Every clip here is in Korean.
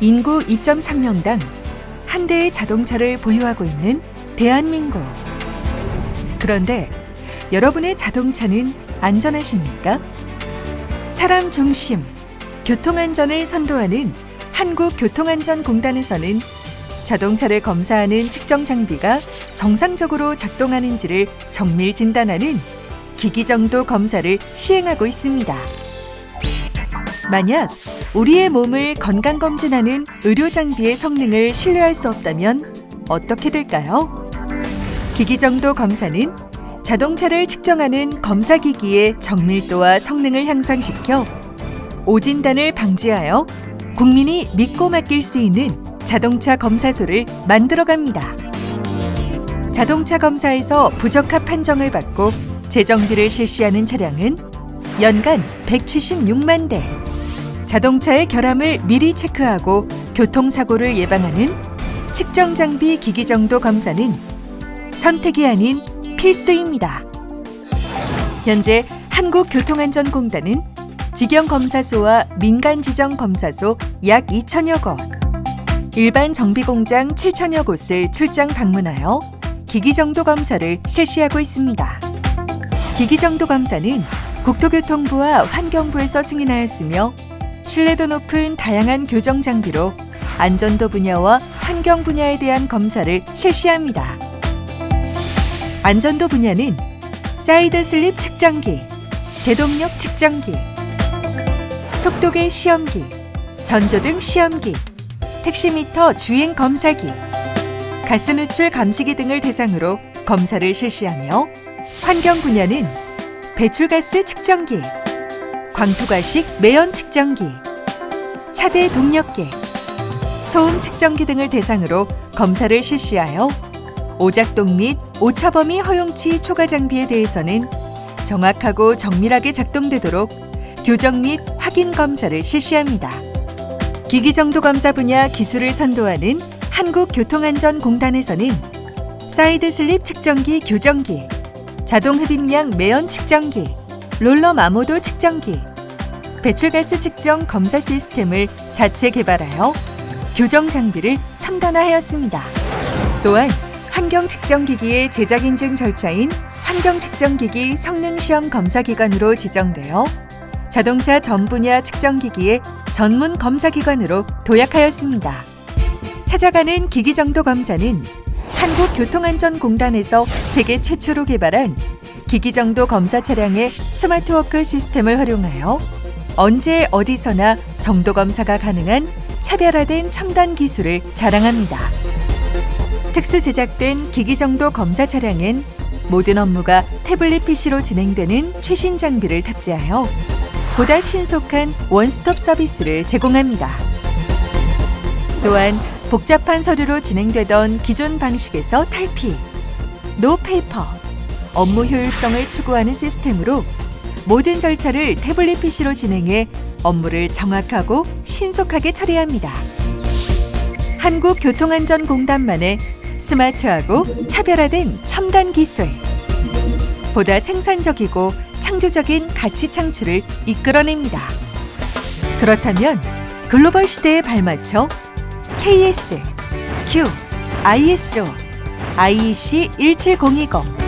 인구 2.3명당 한 대의 자동차를 보유하고 있는 대한민국. 그런데 여러분의 자동차는 안전하십니까? 사람 중심, 교통안전을 선도하는 한국교통안전공단에서는 자동차를 검사하는 측정 장비가 정상적으로 작동하는지를 정밀 진단하는 기기정도 검사를 시행하고 있습니다. 만약 우리의 몸을 건강검진하는 의료 장비의 성능을 신뢰할 수 없다면 어떻게 될까요? 기기정도 검사는 자동차를 측정하는 검사기기의 정밀도와 성능을 향상시켜 오진단을 방지하여 국민이 믿고 맡길 수 있는 자동차 검사소를 만들어갑니다. 자동차 검사에서 부적합 판정을 받고 재정비를 실시하는 차량은 연간 176만 대. 자동차의 결함을 미리 체크하고 교통사고를 예방하는 측정 장비 기기 정도 검사는 선택이 아닌 필수입니다. 현재 한국교통안전공단은 직영 검사소와 민간 지정 검사소 약 2천여 곳, 일반 정비 공장 7천여 곳을 출장 방문하여 기기 정도 검사를 실시하고 있습니다. 기기 정도 검사는 국토교통부와 환경부에서 승인하였으며 신뢰도 높은 다양한 교정 장비로 안전도 분야와 환경 분야에 대한 검사를 실시합니다. 안전도 분야는 사이드 슬립 측정기, 제동력 측정기, 속도계 시험기, 전조등 시험기, 택시미터 주행 검사기, 가스 누출 감지기 등을 대상으로 검사를 실시하며 환경 분야는 배출가스 측정기, 광투가식 매연 측정기, 차대 동력계, 소음 측정기 등을 대상으로 검사를 실시하여 오작동 및 오차범위 허용치 초과 장비에 대해서는 정확하고 정밀하게 작동되도록 교정 및 확인 검사를 실시합니다. 기기 정도 검사 분야 기술을 선도하는 한국교통안전공단에서는 사이드 슬립 측정기 교정기, 자동 흡입량 매연 측정기, 롤러 마모도 측정기, 배출가스 측정 검사 시스템을 자체 개발하여 교정 장비를 첨단화하였습니다. 또한 환경 측정기기의 제작 인증 절차인 환경 측정기기 성능 시험 검사 기관으로 지정되어 자동차 전 분야 측정기기의 전문 검사 기관으로 도약하였습니다. 찾아가는 기기 정도 검사는 한국교통안전공단에서 세계 최초로 개발한 기기 정도 검사 차량의 스마트워크 시스템을 활용하여 언제 어디서나 정도 검사가 가능한 차별화된 첨단 기술을 자랑합니다. 특수 제작된 기기 정도 검사 차량엔 모든 업무가 태블릿 PC로 진행되는 최신 장비를 탑재하여 보다 신속한 원스톱 서비스를 제공합니다. 또한 복잡한 서류로 진행되던 기존 방식에서 탈피, 노페이퍼, 업무 효율성을 추구하는 시스템으로 모든 절차를 태블릿 PC로 진행해 업무를 정확하고 신속하게 처리합니다. 한국교통안전공단만의 스마트하고 차별화된 첨단 기술. 보다 생산적이고 창조적인 가치 창출을 이끌어냅니다. 그렇다면 글로벌 시대에 발맞춰 KS, Q, ISO, IEC 17020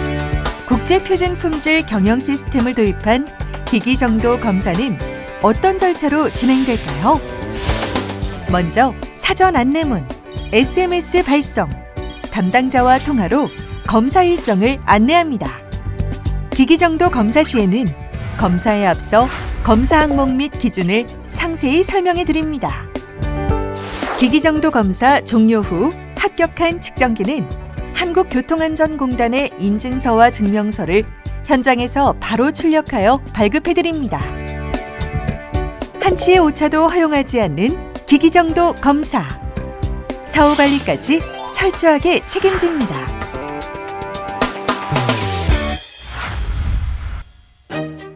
국제 표준 품질 경영 시스템을 도입한 기기 정도 검사는 어떤 절차로 진행될까요? 먼저 사전 안내문, SMS 발송, 담당자와 통화로 검사 일정을 안내합니다. 기기 정도 검사 시에는 검사에 앞서 검사 항목 및 기준을 상세히 설명해 드립니다. 기기 정도 검사 종료 후 합격한 측정기는 한국교통안전공단의 인증서와 증명서를 현장에서 바로 출력하여 발급해 드립니다. 한치의 오차도 허용하지 않는 기기 정도 검사. 사후 관리까지 철저하게 책임집니다.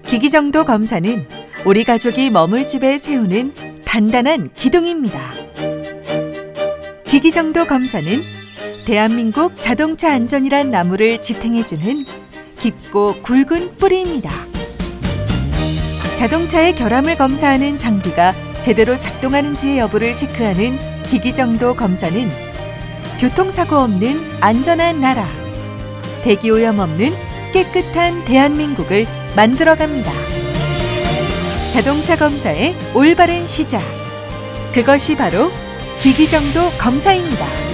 기기 정도 검사는 우리 가족이 머물 집에 세우는 단단한 기둥입니다. 기기 정도 검사는 대한민국 자동차 안전이란 나무를 지탱해주는 깊고 굵은 뿌리입니다. 자동차의 결함을 검사하는 장비가 제대로 작동하는지의 여부를 체크하는 기기정도 검사는 교통사고 없는 안전한 나라, 대기오염 없는 깨끗한 대한민국을 만들어갑니다. 자동차 검사의 올바른 시작. 그것이 바로 기기정도 검사입니다.